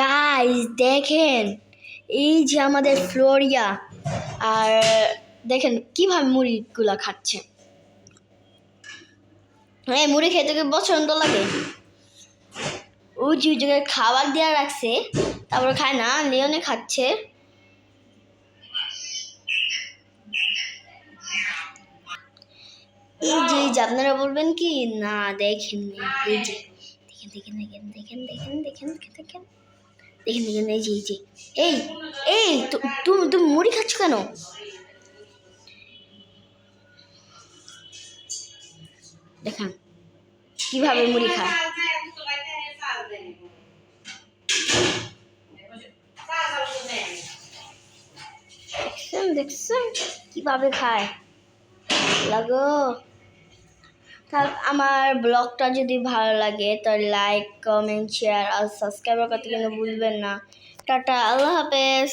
Guys দেখেন, এই যে আমাদের ফ্লোরিয়া আর দেখেন কীভাবে মুড়িগুলা খাচ্ছে। হ্যাঁ মুড়ি খেতে কি পছন্দ লাগে? ও জায়গায় খাবার দেওয়া রাখছে, তারপরে খায় না, লিওনে খাচ্ছে। এই যে আপনারা বলবেন কি? না দেখেন দেখেন দেখেন দেখেন দেখেন দেখেন দেখেন দেখেন। দেখেন দেখেন এই যে এই যে এই এই তুমি তুমি মুড়ি খাচ্ছ কেন? দেখান কীভাবে মুড়ি খায়? দেখছেন দেখছেন কীভাবে খায়? লাগো। আমার ব্লগটা যদি ভালো লাগে তাহলে লাইক কমেন্ট শেয়ার আর সাবস্ক্রাইব করতে কিন্তু ভুলবেন না। টাটা, আল্লাহ হাফেজ।